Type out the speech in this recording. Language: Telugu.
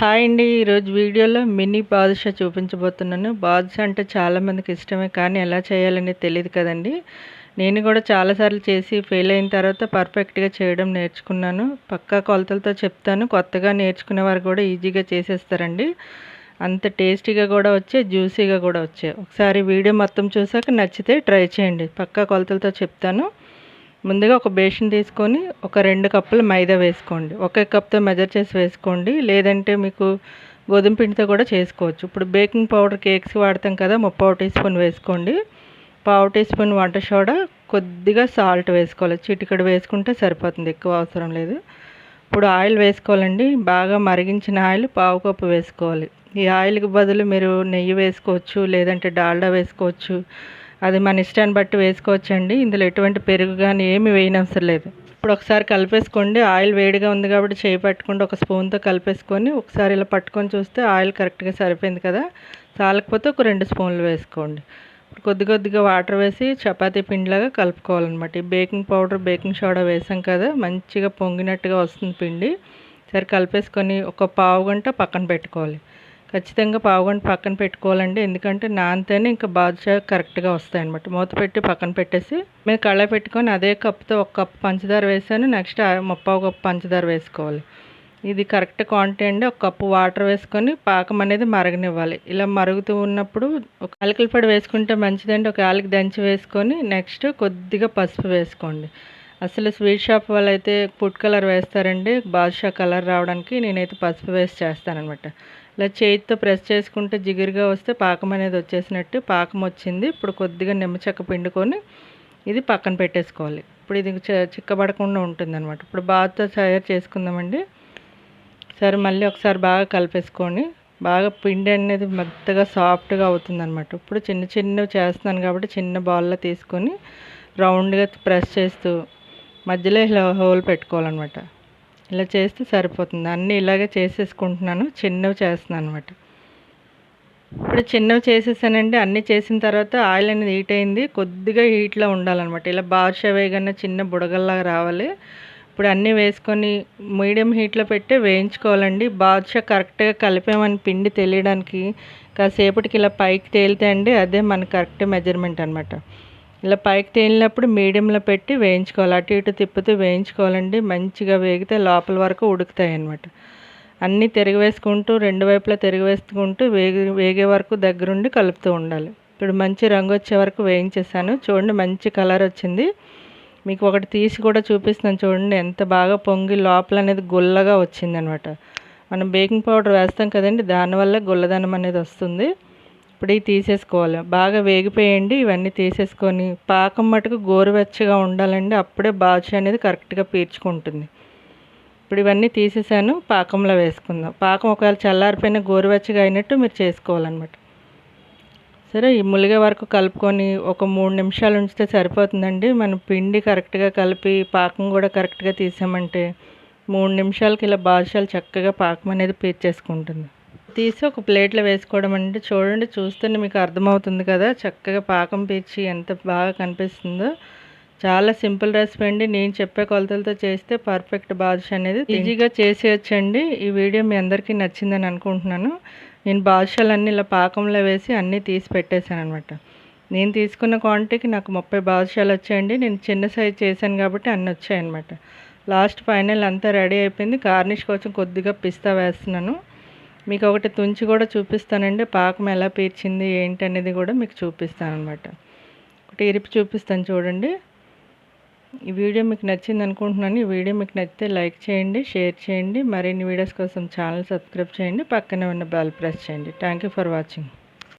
హాయ్ అండి. ఈరోజు వీడియోలో మినీ బాదుషా చూపించబోతున్నాను. బాదుషా అంటే చాలామందికి ఇష్టమే కానీ ఎలా చేయాలనేది తెలియదు కదండి. నేను కూడా చాలాసార్లు చేసి ఫెయిల్ అయిన తర్వాత పర్ఫెక్ట్గా చేయడం నేర్చుకున్నాను. పక్కా కొలతలతో చెప్తాను. కొత్తగా నేర్చుకునే వారు కూడా ఈజీగా చేసేస్తారండి. అంత టేస్టీగా కూడా వచ్చే జ్యూసీగా కూడా వచ్చాయి ఒకసారి వీడియో మొత్తం చూసాక నచ్చితే ట్రై చేయండి. పక్కా కొలతలతో చెప్తాను. ముందుగా ఒక బేషన్ తీసుకొని ఒక రెండు కప్పులు మైదా వేసుకోండి. ఒకే కప్తో మెజర్ చేసి వేసుకోండి. లేదంటే మీకు గోధుమ పిండితో కూడా చేసుకోవచ్చు. ఇప్పుడు బేకింగ్ పౌడర్ కేక్స్ వాడతాం కదా ముప్పావు టీ స్పూన్ వేసుకోండి. పావు టీ స్పూన్ వంట సోడా కొద్దిగా సాల్ట్ వేసుకోవాలి. చిటికడు వేసుకుంటే సరిపోతుంది ఎక్కువ అవసరం లేదు. ఇప్పుడు ఆయిల్ వేసుకోవాలండి. బాగా మరిగించిన ఆయిల్ పావు కప్పు వేసుకోవాలి. ఈ ఆయిల్కి బదులు మీరు నెయ్యి వేసుకోవచ్చు లేదంటే డాల్డా వేసుకోవచ్చు. అది మన ఇష్టాన్ని బట్టి వేసుకోవచ్చండి. ఇందులో ఎటువంటి పెరుగు కానీ ఏమి వేయనవసరం లేదు. ఇప్పుడు ఒకసారి కలిపేసుకోండి. ఆయిల్ వేడిగా ఉంది కాబట్టి చేయి పట్టుకుంటే ఒక స్పూన్తో కలిపేసుకొని ఒకసారి ఇలా పట్టుకొని చూస్తే ఆయిల్ కరెక్ట్గా సరిపోయింది కదా. చాలకపోతే ఒక రెండు స్పూన్లు వేసుకోండి. కొద్ది కొద్దిగా వాటర్ వేసి చపాతీ పిండిలాగా కలుపుకోవాలన్నమాట. ఈ బేకింగ్ పౌడర్ బేకింగ్ సోడా వేసాం కదా మంచిగా పొంగినట్టుగా వస్తుంది పిండి. సరే కలిపేసుకొని ఒక పావు గంట పక్కన పెట్టుకోవాలి. ఖచ్చితంగా పావుగంట పక్కన పెట్టుకోవాలండి. ఎందుకంటే నానితేనే ఇంకా బాదుషా కరెక్ట్గా వస్తాయన్నమాట. మూత పెట్టి పక్కన పెట్టేసి మేము కళ్ళ పెట్టుకొని అదే కప్తో ఒక కప్పు పంచదార వేసాను. నెక్స్ట్ ముప్పావు కప్పు పంచదార వేసుకోవాలి. ఇది కరెక్ట్ క్వాంటిటీ అండి. ఒక కప్పు వాటర్ వేసుకొని పాకం అనేది మరగనివ్వాలి. ఇలా మరుగుతూ ఉన్నప్పుడు ఒక యాలకుల పొడి వేసుకుంటే మంచిదండి. ఒక యాలకి దంచి వేసుకొని నెక్స్ట్ కొద్దిగా పసుపు వేసుకోండి. అసలు స్వీట్ షాప్ వాళ్ళు అయితే ఫుడ్ కలర్ వేస్తారండి. బాదుషా కలర్ రావడానికి నేనైతే పసుపు వేసి చేస్తానమాట ఇలా చేతితో ప్రెస్ చేసుకుంటే జిగురుగా వస్తే పాకం అనేది వచ్చేసినట్టు పాకం వచ్చింది. ఇప్పుడు కొద్దిగా నిమ్మచెక్క పిండుకొని ఇది పక్కన పెట్టేసుకోవాలి. ఇప్పుడు ఇది చిక్కబడకుండా అనమాట ఇప్పుడు బాగా తయారు చేసుకుందామండి. సరే మళ్ళీ ఒకసారి బాగా కలిపేసుకొని బాగా పిండి అనేది మెత్తగా సాఫ్ట్గా అవుతుందన్నమాట. ఇప్పుడు చిన్న చిన్నవి చేస్తున్నాను కాబట్టి చిన్న బాల్లో తీసుకొని రౌండ్గా ప్రెస్ చేస్తూ మధ్యలో ఇలా హోల్ పెట్టుకోవాలన్నమాట. ఇలా చేస్తే సరిపోతుంది. అన్నీ ఇలాగే చేసేసుకుంటున్నాను. చిన్నవి చేస్తున్నాను అనమాట ఇప్పుడు చిన్నవి చేసేసానండి. అన్నీ చేసిన తర్వాత ఆయిల్ అనేది హీట్ అయింది. కొద్దిగా హీట్లో ఉండాలన్నమాట. ఇలా బాదుషా వేయగానే చిన్న బుడగల్లాగా రావాలి. ఇప్పుడు అన్నీ వేసుకొని మీడియం హీట్లో పెట్టి వేయించుకోవాలండి. బాదుషా కరెక్ట్గా కలిపామని పిండి తెలియడానికి కాసేపటికి ఇలా పైకి తేలితే అండి అదే మన కరెక్ట్ మెజర్మెంట్ అనమాట ఇలా పైకి తేలినప్పుడు మీడియంలో పెట్టి వేయించుకోవాలి. అటు ఇటు తిప్పుతూ వేయించుకోవాలండి. మంచిగా వేగితే లోపల వరకు ఉడుకుతాయి అన్నమాట. అన్నీ తిరిగి వేసుకుంటూ రెండు వైపులా తిరిగి వేసుకుంటూ వేగి వేగే వరకు దగ్గరుండి కలుపుతూ ఉండాలి. ఇప్పుడు మంచి రంగు వచ్చే వరకు వేయించేసాను. చూడండి మంచి కలర్ వచ్చింది. మీకు ఒకటి తీసి కూడా చూపిస్తున్నాను చూడండి. ఎంత బాగా పొంగి లోపల అనేది గుల్లగా వచ్చిందనమాట మనం బేకింగ్ పౌడర్ వేస్తాం కదండి దానివల్ల గుల్లదనం అనేది వస్తుంది. ఇప్పుడే తీసేసుకోవాలి. బాగా వేగిపోయండి. ఇవన్నీ తీసేసుకొని పాకం మటుకు గోరువెచ్చగా ఉండాలండి. అప్పుడే బాదుషా అనేది కరెక్ట్గా పీల్చుకుంటుంది. ఇప్పుడు ఇవన్నీ తీసేసాను. పాకంలో వేసుకుందాం. పాకం ఒకవేళ చల్లారిపోయిన గోరువెచ్చగా అయినట్టు మీరు చేసుకోవాలన్నమాట. సరే ఈ ములిగే వరకు కలుపుకొని ఒక మూడు నిమిషాలు ఉంచితే సరిపోతుందండి. మనం పిండి కరెక్ట్గా కలిపి పాకం కూడా కరెక్ట్గా తీసామంటే మూడు నిమిషాలకి ఇలా బాదుషాలు చక్కగా పాకం అనేది పీర్చేసుకుంటుంది తీసి ఒక ప్లేట్లో వేసుకోవడం అంటే చూడండి చూస్తేనే మీకు అర్థమవుతుంది కదా. చక్కగా పాకం పీచి ఎంత బాగా కనిపిస్తుందో. చాలా సింపుల్ రెసిపీ అండి. నేను చెప్పే కొలతలతో చేస్తే పర్ఫెక్ట్ బాదుషా అనేది. ఈజీగా చేసేయచ్చండి. ఈ వీడియో మీ అందరికీ నచ్చిందని అనుకుంటున్నాను. నేను బాదుషాలన్నీ ఇలా పాకంలో వేసి అన్నీ తీసి పెట్టేశాను అనమాట నేను తీసుకున్న క్వాంటిటీకి నాకు ముప్పై బాదుషాలు వచ్చాయండి. నేను చిన్న సైజ్ చేశాను కాబట్టి అన్నీ వచ్చాయన్నమాట. లాస్ట్ ఫైనల్ అంతా రెడీ అయిపోయింది. గార్నిష్ కోసం కొద్దిగా పిస్తా వేస్తున్నాను. మీకు ఒకటి తుంచి కూడా చూపిస్తానండి. పాకం ఎలా పీర్చింది ఏంటి అనేది కూడా మీకు చూపిస్తాను అనమాట ఒకటి ఇరిపి చూపిస్తాను చూడండి. ఈ వీడియో మీకు నచ్చింది అనుకుంటున్నాను. ఈ వీడియో మీకు నచ్చితే లైక్ చేయండి షేర్ చేయండి. మరిన్ని వీడియోస్ కోసం ఛానల్ సబ్స్క్రైబ్ చేయండి. పక్కనే ఉన్న బెల్ ప్రెస్ చేయండి. Thank for watching.